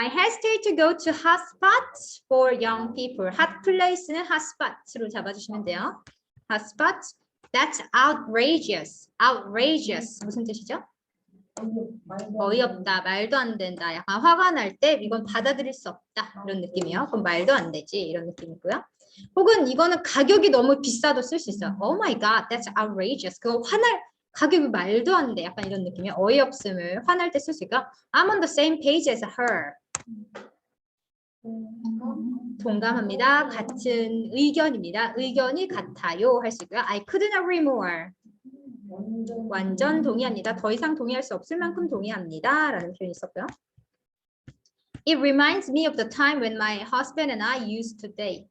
I hesitate to go to hot spots for young people. hot place는 hot spot로 잡아주시면 돼요. hot spots. That's outrageous. outrageous. 무슨 뜻이죠? 어이없다, 말도 안 된다. 약간 화가 날 때 이건 받아들일 수 없다. 이런 느낌이에요. 그럼 말도 안 되지. 이런 느낌이고요. 혹은 이거는 가격이 너무 비싸도 쓸 수 있어요. Oh my god, that's outrageous. 그거 화날 가격이 말도 안 돼. 약간 이런 느낌이에요. 어이없음을 화날 때 쓸 수 있고 I'm on the same page as her. 동감합니다. 같은 의견입니다. 의견이 같아요. 할 수 있고요. I couldn't agree more. 완전 동의합니다. 더 이상 동의할 수 없을 만큼 동의합니다. 라는 표현이 있었고요. It reminds me of the time when my husband and I used to date.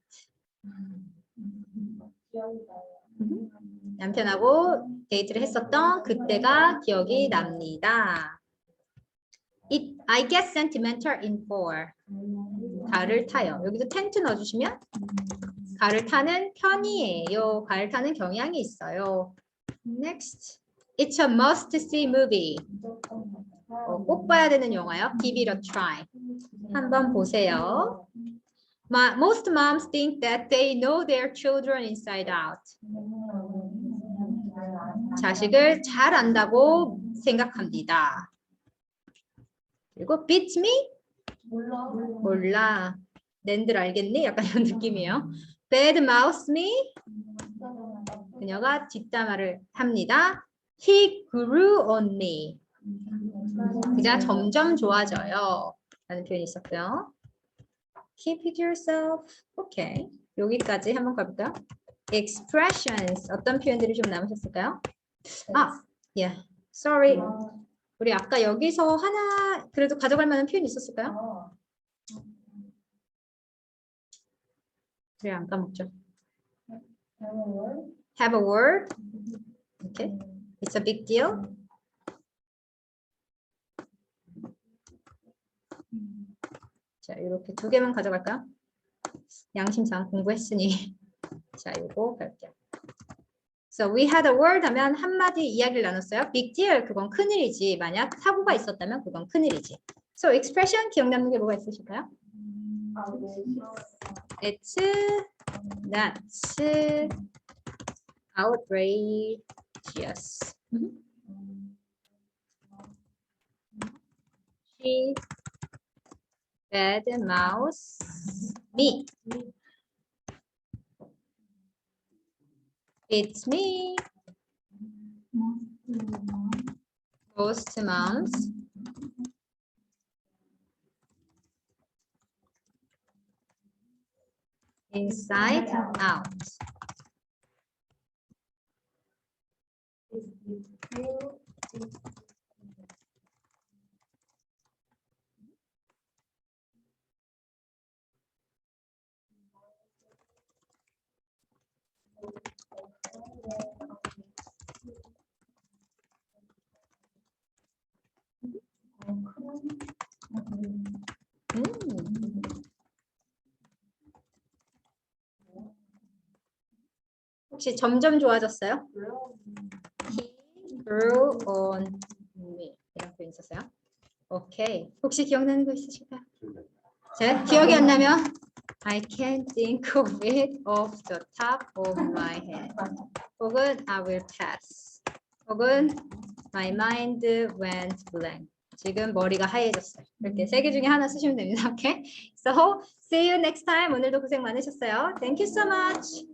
남편하고 데이트를 했었던 그때가 기억이 납니다. It, I get sentimental in fall. 가을 타요. 여기서 텐트 넣어주시면 가을 타는 편이에요. 가을 타는 경향이 있어요. Next. It's a must-see movie. 어, 꼭 봐야 되는 영화요. Give it a try. 한번 보세요. Ma- most moms think that they know their children inside out. 자식을 잘 안다고 생각합니다. 그리고 beat me? 몰라. 낸들 알겠니? 약간 이런 느낌이에요. bad mouth me? 그녀가 뒷담화를 합니다. He grew on me. 그가 점점 좋아져요. 라는 표현이 있었고요. Keep it yourself. 오케이. 여기까지 한번 가볼까요? Expressions. 어떤 표현들이 좀 남으셨을까요? 아, yeah. Sorry. 우리 아까 여기서 하나 그래도 가져갈 만한 표현이 있었을까요? 그래 안 까먹죠. Have a word. Okay. It's a big deal. 자, 이렇게 두 개만 가져갈까요? 양심상 공부했으니. 자, 이거 갈게요. So we had a word 하면 한마디 이야기를 나눴어요. Big deal, 그건 큰일이지. 만약 사고가 있었다면 그건 큰일이지. So expression 기억 남는 게 뭐가 있으실까요? It's not outrageous. Mhm. She bad mouse me. It's me. Most moms. Inside out. 혹시 점점 좋아졌어요? He grew on me. 표현 있었어요? 오케이. 혹시 기억나는 거 있으실까요? 제 기억이 안 나면 I can't think of it off the top of my head. 혹은 I will pass. 혹은 my mind went blank. 지금 머리가 하얘졌어요. 이렇게 세 개 중에 하나 쓰시면 됩니다. 오케이? So see you next time. 오늘도 고생 많으셨어요. Thank you so much.